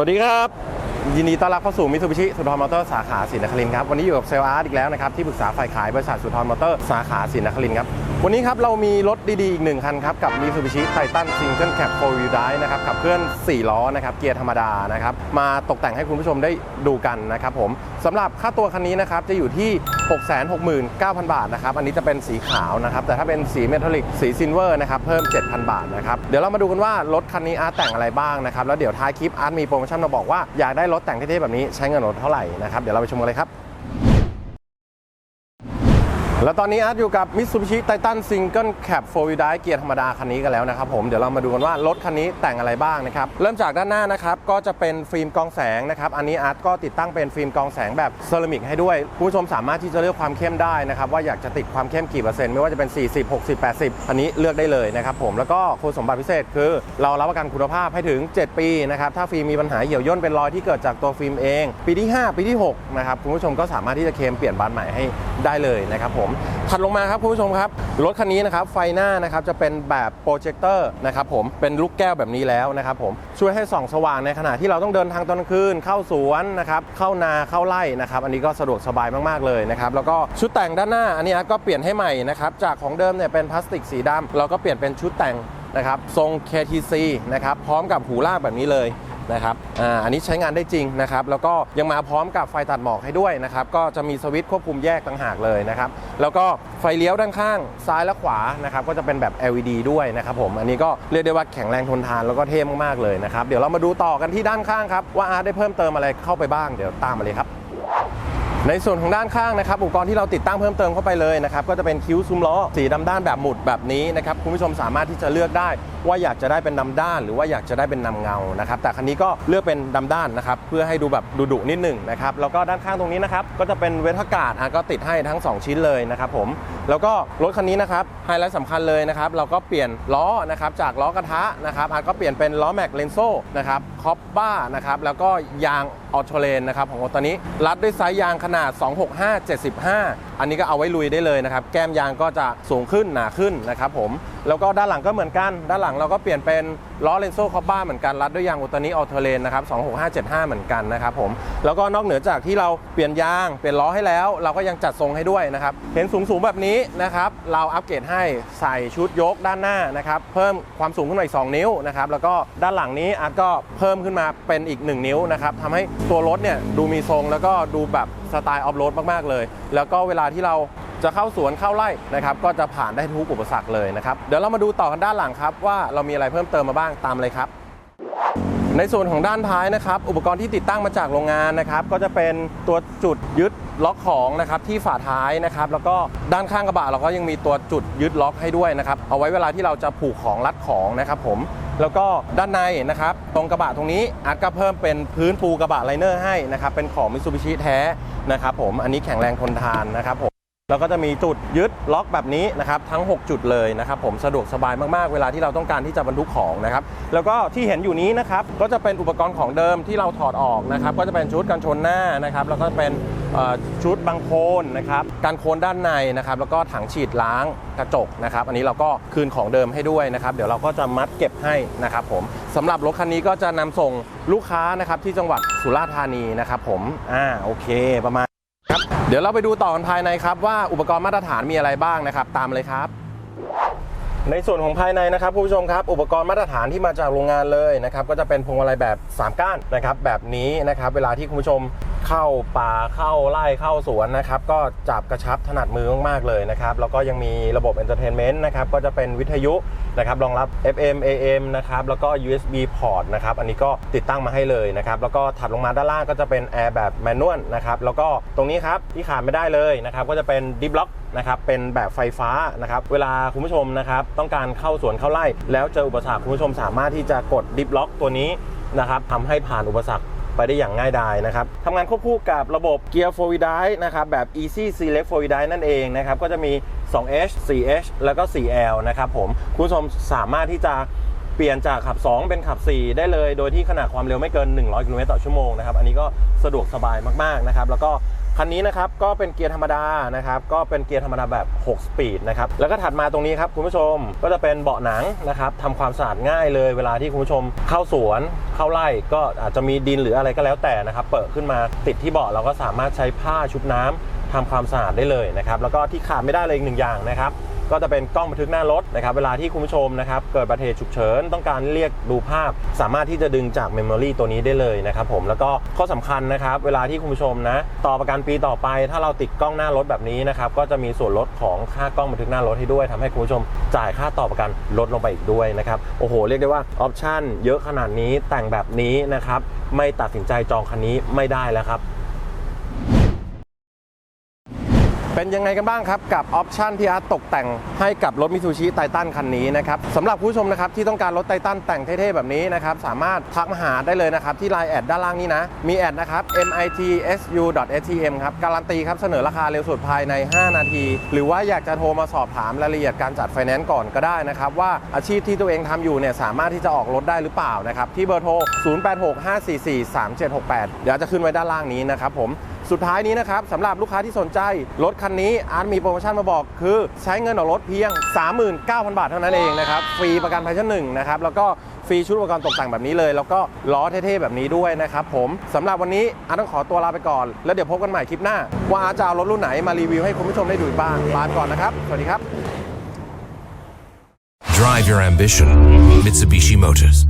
สวัสดีครับ ยินดีต้อนรับเข้าสู่มิ t ูบิชิสุทรมอเตอร์สาขาศรีนครินครับ วันนี้อยู่กับเซลล์อาร์ตอีกแล้วนะครับ ที่ปรึกษาฝ่ายขายบริษัทสุทรมอเตอร์สาขาศรีนครินครับ วันนี้ครับเรามีรถดีๆ อีกหนึ่งคันครับ กับมิ t ูบิชิไททันซิงเกิลแคปโฟร์วิวดนะครับขับเคลื่อน 4 ล้อนะครับเกียร์ธรรมดานะครับมาตกแต่งให้คุณผู้ชมได้ดูกันนะครับผมสำหรับค่าตัวคันนี้นะครับจะอยู่ที่ 669,000 บาทนะครับอันนี้จะเป็นสีขาวนะครับแต่ถ้าเป็นสีเมทัลลิกสีซิลเวอร์นะครับเพิ่ม 7,000 บาทนะครับเดี๋ยวเรามาดูกันว่ารถคันนี้อาร์ตแต่งอะไรบ้างนะครับแล้วเดี๋ยวท้ายคลิปอาร์ตมีโปรโมชั่นมาบอกว่าอยากได้รถแต่งเท่ๆแบบนี้ใช้เงินรถเท่าไหร่นะครับเดี๋ยวเราไปชมกันเลยครับ แล้วตอนนี้อาร์ตอยู่กับ Mitsubishi Titan Single Cab 4 Wheel Drive เกียร์ธรรมดาคันนี้กันแล้วนะครับผมเดี๋ยวเรามาดูกันว่ารถคันนี้แต่งอะไรบ้างนะครับ เริ่มจากด้านหน้านะครับ ก็จะเป็นฟิล์มกองแสงนะครับ อันนี้อาร์ตก็ติดตั้งเป็นฟิล์มกองแสงแบบเซรามิกให้ด้วย ผู้ชมสามารถที่จะเลือกความเข้มได้นะครับ ว่าอยากจะติดความเข้มกี่เปอร์เซ็นต์ไม่ว่าจะเป็น 40 60 80 อันนี้เลือกได้เลยนะครับผมแล้วก็คุณสมบัติพิเศษคือ เรารับประกันคุณภาพให้ถึง 7 ปีนะครับถ้าฟิล์มมีปัญหาเหี่ยวย่นเป็นรอยที่เกิดจากตัวฟิล์มเอง ปีที่ 5 ปีที่6นะครับคุณผู้ชมก็สามารถที่จะเคลมเปลี่ยนบานใหม่ให้ได้เลยนะครับผมถัดลงมาครับคุณผู้ชมครับ รถคันนี้นะครับไฟหน้านะครับจะเป็นแบบโปรเจคเตอร์นะครับผมเป็นลูกแก้วแบบนี้แล้วนะครับผมช่วยให้ส่องสว่างในขณะที่เราต้องเดินทางตอนกลางคืนเข้าสวนนะครับเข้านาเข้าไร่นะครับอันนี้ก็สะดวกสบายมากๆเลยนะครับแล้วก็ชุดแต่งด้านหน้าอันนี้ก็เปลี่ยนให้ใหม่นะครับจากของเดิมเนี่ยเป็นพลาสติกสีดำเราก็เปลี่ยนเป็นชุดแต่งนะครับทรง KTC นะครับพร้อมกับหูลากแบบนี้เลย นะครับอ่าอันนี้ใช้งานได้จริงนะครับแล้วก็ยังมาพร้อมกับไฟตัดหมอกให้ด้วยนะครับก็จะมีสวิตช์ควบคุมแยกต่างหากเลยนะครับแล้วก็ไฟเลี้ยวด้านข้างซ้ายและขวานะครับก็จะเป็นแบบ LED ด้วยนะครับผมอันนี้ก็เรียกได้ว่าแข็งแรงทนทานแล้วก็เท่มากๆเลยนะครับเดี๋ยวเรามาดูต่อกันที่ด้านข้างครับว่าอาร์ตได้เพิ่มเติมอะไรเข้าไปบ้างเดี๋ยวตามมาเลยครับ ในส่วนของด้านข้างนะครับอุปกรณ์ที่เราติดตั้งเพิ่มเติมเข้าไปเลยนะครับก็จะเป็นคิ้วซุ้มล้อสีดำด้านแบบหมุดแบบนี้นะครับคุณผู้ชมสามารถที่จะเลือกได้ว่าอยากจะได้เป็นดำด้าน หรือว่าอยากจะได้เป็นนำเงานะครับแต่คันนี้ก็เลือกเป็นดำด้านนะครับเพื่อให้ดูแบบดุๆนิดหนึ่งนะครับแล้วก็ด้านข้างตรงนี้นะครับก็จะเป็นเวทอากาศอะก็ติดให้ทั้ง 2 ชิ้นเลยนะครับผมแล้วก็รถคันนี้นะครับไฮไลท์สำคัญเลยนะครับเราก็เปลี่ยนล้อนะครับจากล้อกระทะนะครับก็เปลี่ยนเป็นล้อแม็กเลนโซ่นะครับคอปบ้านะครับแล้วก็ยางออโตเลนนะครับของรถตัวนี้รัดด้วยไซส์ยางขนาด 265 75 อันนี้ก็เอาไว้ลุยได้เลยนะครับ แก้มยางก็จะสูงขึ้นหนาขึ้นนะครับผม แล้วก็ด้านหลังก็เหมือนกัน ด้านหลังเราก็เปลี่ยนเป็น ล้อเลนโซ่คอบบ้าเหมือนกันรัดด้วยยางอุตานิออโตเลนนะครับ26575 เหมือนกันนะครับผมแล้วก็นอกเหนือจากที่เราเปลี่ยนยางเปลี่ยนล้อให้แล้ว เราก็ยังจัดทรงให้ด้วยนะครับเห็นสูงสูงๆแบบนี้นะครับเราอัปเกรดให้ใส่ชุดยกด้านหน้านะครับเพิ่มความสูงขึ้นมาอีก 2 นิ้วนะครับแล้วก็ด้านหลังนี้อาร์ตก็เพิ่มขึ้นมาเป็นอีก 1 นิ้วนะครับทำให้ตัวรถเนี่ยดูมีทรงแล้วก็ดูแบบสไตล์ออฟโรดมากๆเลย แล้วก็เวลาที่เรา จะเข้าสวนเข้าไร่นะครับก็จะผ่านได้ทุกอุปสรรคเลยนะครับเดี๋ยวเรามาดูต่อกันด้านหลังครับ ว่าเรามีอะไรเพิ่มเติมมาบ้างตามเลยครับ ในส่วนของด้านท้ายนะครับ อุปกรณ์ที่ติดตั้งมาจากโรงงานนะครับ ก็จะเป็นตัวจุดยึดล็อกของนะครับที่ฝาท้ายนะครับ แล้วก็ด้านข้างกระบะเราก็ยังมีตัวจุดยึดล็อกให้ด้วยนะครับ เอาไว้เวลาที่เราจะผูกของรัดของนะครับผมแล้วก็ด้านในนะครับ ตรงกระบะตรงนี้อาร์ตก็เพิ่มเป็นพื้นปูกระบะไลเนอร์ให้นะครับ เป็นของมิ t ซูบิชิแท้นะครับผมอันนี้แข็งแรงทนทานนะครับผม แล้วก็จะมีจุดยึดล็อกแบบนี้นะครับทั้ง 6 จุดเลยนะครับผมสะดวกสบายมากๆ เวลาที่เราต้องการที่จะบรรทุกของนะครับแล้วก็ที่เห็นอยู่นี้นะครับก็จะเป็นอุปกรณ์ของเดิมที่เราถอดออกนะครับก็จะเป็นชุดกันชนหน้านะครับแล้วก็เป็นชุดบังโคลนนะครับการโคลนด้านในนะครับแล้วก็ถังฉีดล้างกระจกนะครับอันนี้เราก็คืนของเดิมให้ด้วยนะครับเดี๋ยวเราก็จะมัดเก็บให้นะครับผมสำหรับรถคันนี้ก็จะนำส่งลูกค้านะครับที่จังหวัดสุราษฎร์ธานีนะครับผมอ่าโอเคประมาณ ครับเดี๋ยวเราไปดูต่อกันภายในครับว่าอุปกรณ์มาตรฐานมีอะไรบ้างนะครับ ตามเลยครับ ในส่วนของภายในนะครับผู้ชมครับ อุปกรณ์มาตรฐานที่มาจากโรงงานเลยนะครับก็จะเป็นพวงมาลัยแบบ 3 ก้านนะครับแบบนี้นะครับเวลาที่คุณผู้ชม เข้าป่าเข้าไร่เข้าสวนนะครับ ก็จับกระชับถนัดมือมากๆเลยนะครับ แล้วก็ยังมีระบบเอนเตอร์เทนเมนต์นะครับ ก็จะเป็นวิทยุนะครับรองรับ FM AM นะครับ แล้วก็ USB port นะครับ อันนี้ก็ติดตั้งมาให้เลยนะครับ แล้วก็ถัดลงมาด้านล่างก็จะเป็นแอร์แบบแมนนวลนะครับ แล้วก็ตรงนี้ครับที่ขาดไม่ได้เลยนะครับ ก็จะเป็นดิฟล็อกนะครับเป็นแบบไฟฟ้านะครับเวลาคุณผู้ชมนะครับต้องการเข้าสวนเข้าไร่ แล้วเจออุปสรรคคุณผู้ชมสามารถที่จะกดดิฟล็อกตัวนี้นะครับทำให้ผ่านอุปสรรค ไปได้อย่างง่ายดายนะครับทำงานควบคู่กับระบบเกียร์โฟวิดายนะครับแบบ Easy Select 4 w d i นั่นเองนะครับก็จะมี 2H 4H แล้วก็ 4L นะครับผมคุณผู้ชมสามารถที่จะเปลี่ยนจากขับ 2 เป็นขับ 4 ได้เลย โดยที่ขนาดความเร็วไม่เกิน 100 กิโลเมตรต่อชั่วโมงนะครับอันนี้ก็สะดวกสบายมากๆนะครับแล้วก็ คันนี้นะครับก็เป็นเกียร์ธรรมดานะครับก็เป็นเกียร์ธรรมดาแบบ 6 สปีดนะครับแล้วก็ถัดมาตรงนี้ครับคุณผู้ชมก็จะเป็นเบาะหนังนะครับทำความสะอาดง่ายเลยเวลาที่คุณผู้ชมเข้าสวนเข้าไร่ก็อาจจะมีดินหรืออะไรก็แล้วแต่นะครับเปิดขึ้นมาติดที่เบาะเราก็สามารถใช้ผ้าชุบน้ำทำความสะอาดได้เลยนะครับแล้วก็ที่ขาดไม่ได้เลยอีกหนึ่งอย่างนะครับ ก็จะเป็นกล้องบันทึกหน้ารถนะครับเวลาที่คุณผู้ชมนะครับเกิดอุบัติเหตุฉุกเฉินต้องการเรียกดูภาพ สามารถที่จะดึงจากเมมโมรีตัวนี้ได้เลยนะครับผมแล้วก็ข้อสำคัญนะครับเวลาที่คุณผู้ชมนะต่อประกันปีต่อไป ถ้าเราติดกล้องหน้ารถแบบนี้นะครับก็จะมีส่วนลดของค่ากล้องบันทึกหน้ารถให้ด้วยทำให้คุณผู้ชมจ่ายค่าต่อประกันลดลงไปอีกด้วยนะครับโอ้โหเรียกได้ว่าออปชั่นเยอะขนาดนี้แต่งแบบนี้นะครับไม่ตัดสินใจจองคันนี้ไม่ได้แล้วครับ เป็นยังไงกันบ้างครับ กับออปชันที่อาร์ตตกแต่งให้กับรถมิซูชิไททันคันนี้นะครับสำหรับผู้ชมนะครับที่ต้องการรถไททันแต่งเท่ๆ แบบนี้นะครับ สามารถทักมาหาได้เลยนะครับ ที่ไลน์แอดด้านล่างนี้นะ มีแอดนะครับ mitsu.stm ครับ การันตีครับ เสนอราคาเร็วสุดภายใน 5 นาที หรือว่าอยากจะโทรมาสอบถามรายละเอียดการจัดไฟแนนซ์ก่อนก็ได้นะครับว่าอาชีพที่ตัวเองทำอยู่เนี่ยสามารถที่จะออกรถได้หรือเปล่านะครับที่เบอร์โทร 0865443768 เดี๋ยวจะขึ้นไว้ด้านล่างนี้นะครับผม สุดท้ายนี้นะครับสำหรับลูกค้าที่สนใจ รถคันนี้อาร์ตมีโปรโมชั่นมาบอก คือใช้เงินออกรถเพียง 39,000 บาทเท่านั้นเองนะครับฟรีประกันภัยชั้นหนึ่งนะครับแล้วก็ฟรีชุดอุปกรณ์ตกแต่งแบบนี้เลย แล้วก็ล้อเท่ๆแบบนี้ด้วยนะครับผมสำหรับวันนี้อาร์ตต้องขอตัวลาไปก่อน แล้วเดี๋ยวพบกันใหม่คลิปหน้า ว่าอาร์ตจะเอารถรุ่นไหนมารีวิวให้คุณผู้ชมได้ดูบ้างลาไปก่อนนะครับสวัสดีครับ Drive your ambition. Mitsubishi Motors.